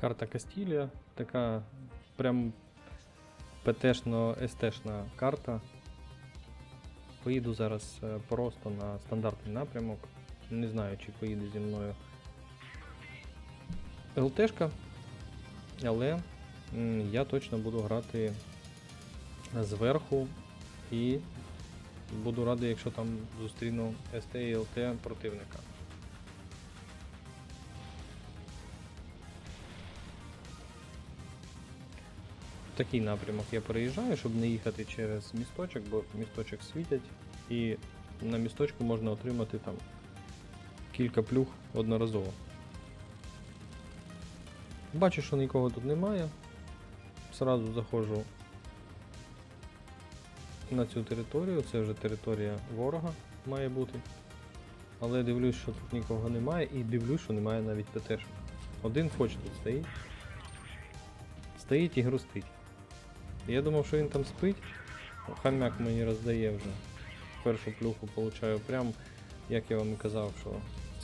Карта Кастілія, така прям ПТшно-СТшна карта. Поїду зараз е, просто на стандартний напрямок. Не знаю, чи поїде зі мною ЛТшка, але я точно буду грати зверху і буду радий, якщо там зустріну СТ і ЛТ противника. Такий напрямок я переїжджаю, щоб не їхати через місточок, бо місточок світять, і на місточку можна отримати там кілька плюх одноразово. Бачу, що нікого тут немає. Сразу заходжу на цю територію, це вже територія ворога має бути. Але дивлюсь, що тут нікого немає, і дивлюсь, що немає навіть ПТшок. Один фоч тут стоїть. Стоїть і грустить. Я думав, що він там спить. Хам'як мені роздає вже. Першу плюху получаю прям, як я вам і казав, що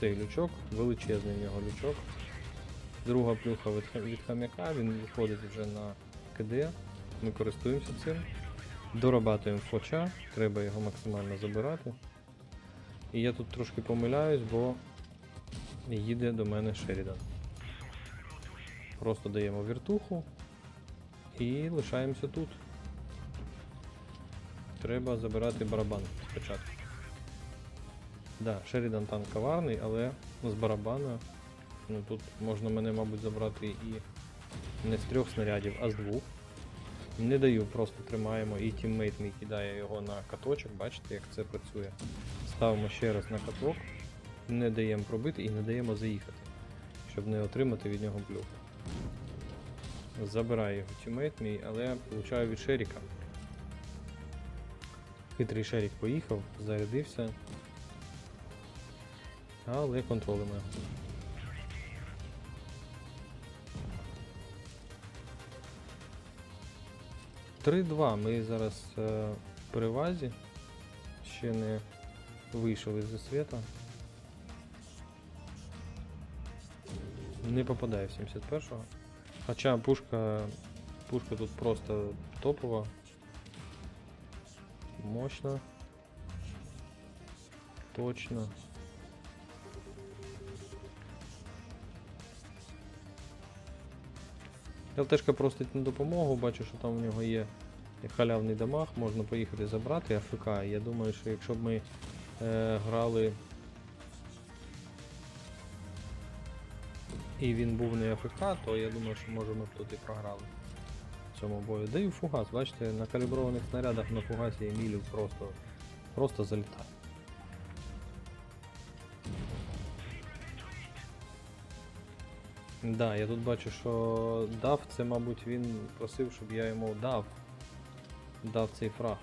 цей лючок, величезний в нього лючок. Друга плюха від, хам'яка, він виходить вже на КД. Ми користуємося цим. Дорабатуємо фоча, треба його максимально забирати. І я тут трошки помиляюсь, бо їде до мене Шерідан. Просто даємо віртуху і лишаємося тут. Треба забирати барабан спочатку. Да, Шерідан танк коварний, але з барабана ну, тут можна мене, мабуть, забрати і не з трьох снарядів, а з двох. Не даю, просто тримаємо і тіммейт мій кидає його на каточок, бачите, як це працює. Ставимо ще раз на каток, не даємо пробити і не даємо заїхати, щоб не отримати від нього плюху. Забираю його тіммейт мій, але получаю від Шеріка. Хитрий Шерік поїхав, зарядився. Але контролимо його. Три-два. Ми зараз е, в перевазі. Ще не вийшов із засвіта. Не попадає в 71-го. Хоча пушка, пушка тут просто топова. Мощно. Точно. ЛТшка просить на допомогу, бачу, що там у нього є халявний дамаг, можна поїхати забрати АФК. Я думаю, що якщо б ми е, грали і він був не АФК, то я думаю, що може ми б тут і програли в цьому бою. Даю фугас, бачите, на каліброваних снарядах на фугасі Емілів просто, просто залітає. Да, я тут бачу, що дав, це, мабуть, він просив, щоб я йому дав. Дав цей фраг.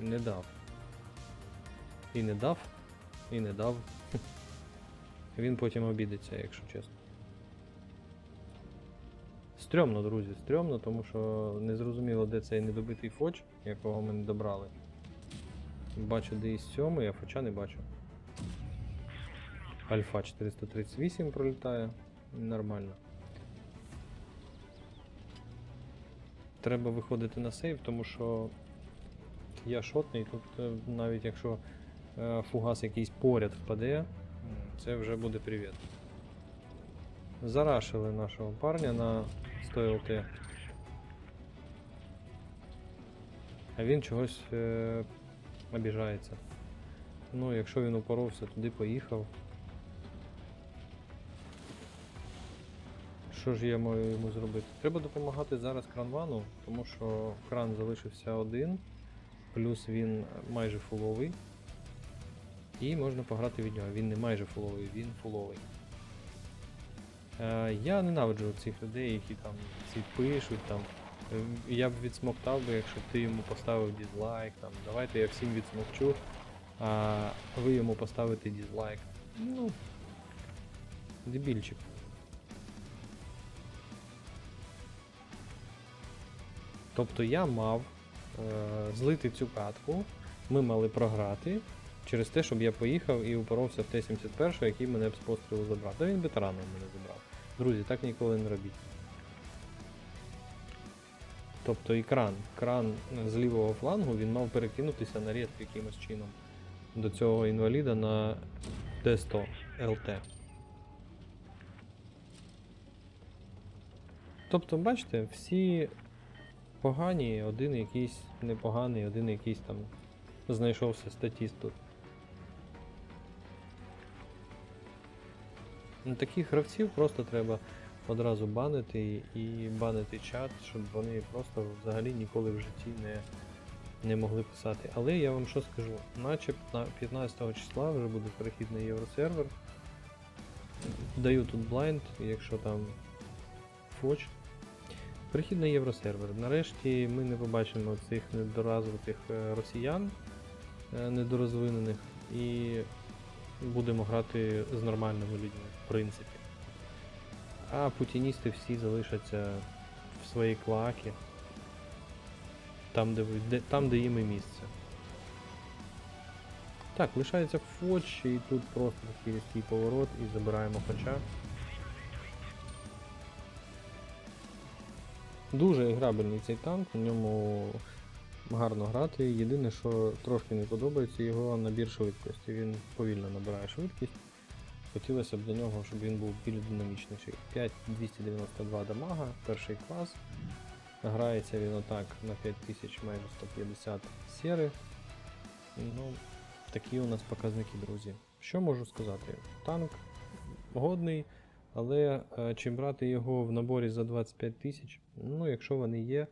Не дав. І не дав, і не дав. Він потім обідеться, якщо чесно. Стрьомно, друзі, стрьомно, тому що не зрозуміло, де цей недобитий фоч, якого ми не добрали. Бачу, де і сьомий, а фоча не бачу. Альфа 438 пролітає. Нормально. Треба виходити на сейв, тому що я шотний, тут е, навіть якщо е, фугас якийсь поряд впаде, це вже буде привіт. Зарашили нашого парня на 100 ЛТ. А він чогось е, обіжається. Ну, якщо він упоровся, туди поїхав. Що ж я маю йому зробити? Треба допомагати зараз кранвану, тому що кран залишився один, плюс він майже фуловий. І можна пограти від нього. Він не майже фуловий, він фуловий. Е, я ненавиджу цих людей, які там ці пишуть там. е, Я б відсмоктав би, якщо ти йому поставив дізлайк, там, давайте я всім відсмокчу, а ви йому поставите дізлайк. Ну, дебільчик. Тобто я мав е, злити цю катку, ми мали програти Через те, щоб я поїхав і упоровся в Т-71, який мене б з пострілу забрав. Та він би тараном мене забрав. Друзі, так ніколи не робіть. Тобто і кран. Кран з лівого флангу він мав перекинутися на рід якимось чином до цього інваліда на Т-100 ЛТ. Тобто, бачите, всі погані, один якийсь непоганий, один якийсь там знайшовся статіст тут. Таких гравців просто треба одразу банити і банити чат, щоб вони просто взагалі ніколи в житті не, не могли писати. Але я вам що скажу, наче на 15 числа вже буде перехід на євросервер. Даю тут блайнд, якщо там фоч. Перехід на євросервер. Нарешті ми не побачимо цих недоразвитих е, росіян е, недорозвинених і будемо грати з нормальними людьми, в принципі. А путіністи всі залишаться в своїй клакі, там, де, де, там, де їм і місце. Так, лишається фоч, і тут просто такий різкий поворот і забираємо фоча. Дуже грабельний цей танк, на ньому гарно грати. Єдине, що трошки не подобається, його набір швидкості. Він повільно набирає швидкість. Хотілося б до нього, щоб він був більш динамічніший. 5292 дамага, перший клас. Грається він отак на 5000 майже 150 сєри. Ну, такі у нас показники, друзі. Що можу сказати? Танк годний, але е, чи брати його в наборі за 25 тисяч? Ну, якщо вони є,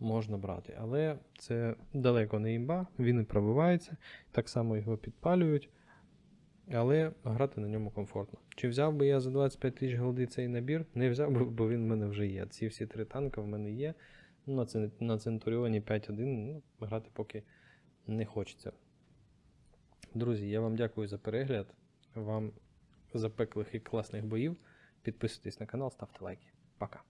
можна брати. Але це далеко не імба, він і пробивається, так само його підпалюють. Але грати на ньому комфортно. Чи взяв би я за 25 тисяч голди цей набір? Не взяв би, бо він в мене вже є. Ці всі три танка в мене є. На, на Центуріоні 5.1 ну, грати поки не хочеться. Друзі, я вам дякую за перегляд. Вам запеклих і класних боїв. Підписуйтесь на канал, ставте лайки. Пока.